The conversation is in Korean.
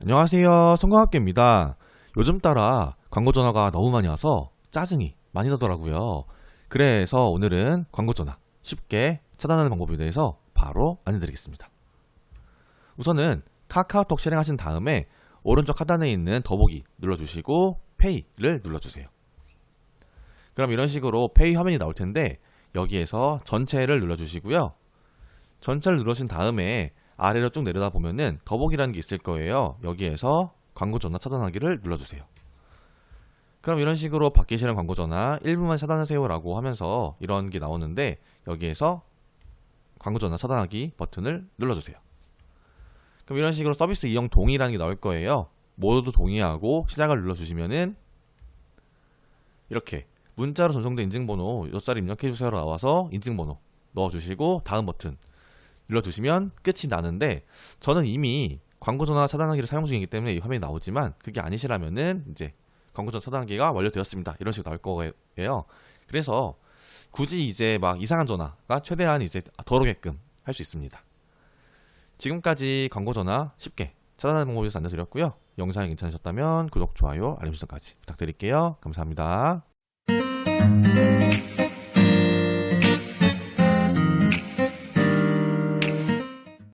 안녕하세요. 성광학교입니다. 요즘 따라 광고 전화가 너무 많이 와서 짜증이 많이 나더라고요. 그래서 오늘은 광고 전화 쉽게 차단하는 방법에 대해서 바로 알려드리겠습니다. 우선은 카카오톡 실행하신 다음에 오른쪽 하단에 있는 더보기 눌러주시고 페이를 눌러주세요. 그럼 이런 식으로 페이 화면이 나올 텐데 여기에서 전체를 눌러주시고요. 전체를 누르신 다음에 아래로 쭉 내려다 보면은 더보기라는 게 있을 거예요. 여기에서 광고 전화 차단하기를 눌러주세요. 그럼 이런 식으로 받기 싫은 광고 전화 1분만 차단하세요라고 하면서 이런 게 나오는데 여기에서 광고 전화 차단하기 버튼을 눌러주세요. 그럼 이런 식으로 서비스 이용 동의라는 게 나올 거예요. 모두 동의하고 시작을 눌러주시면은 이렇게 문자로 전송된 인증번호 몇살 입력해주세요로 나와서 인증번호 넣어주시고 다음 버튼 눌러주시면 끝이 나는데 저는 이미 광고 전화 차단하기를 사용 중이기 때문에 이 화면이 나오지만 그게 아니시라면은 이제 광고 전화 차단하기가 완료되었습니다. 이런 식으로 나올 거예요. 그래서 굳이 이제 막 이상한 전화가 최대한 이제 덜 오게끔 할 수 있습니다. 지금까지 광고 전화 쉽게 차단하는 방법에 대해서 알려드렸고요. 영상이 괜찮으셨다면 구독, 좋아요, 알림 설정까지 부탁드릴게요. 감사합니다.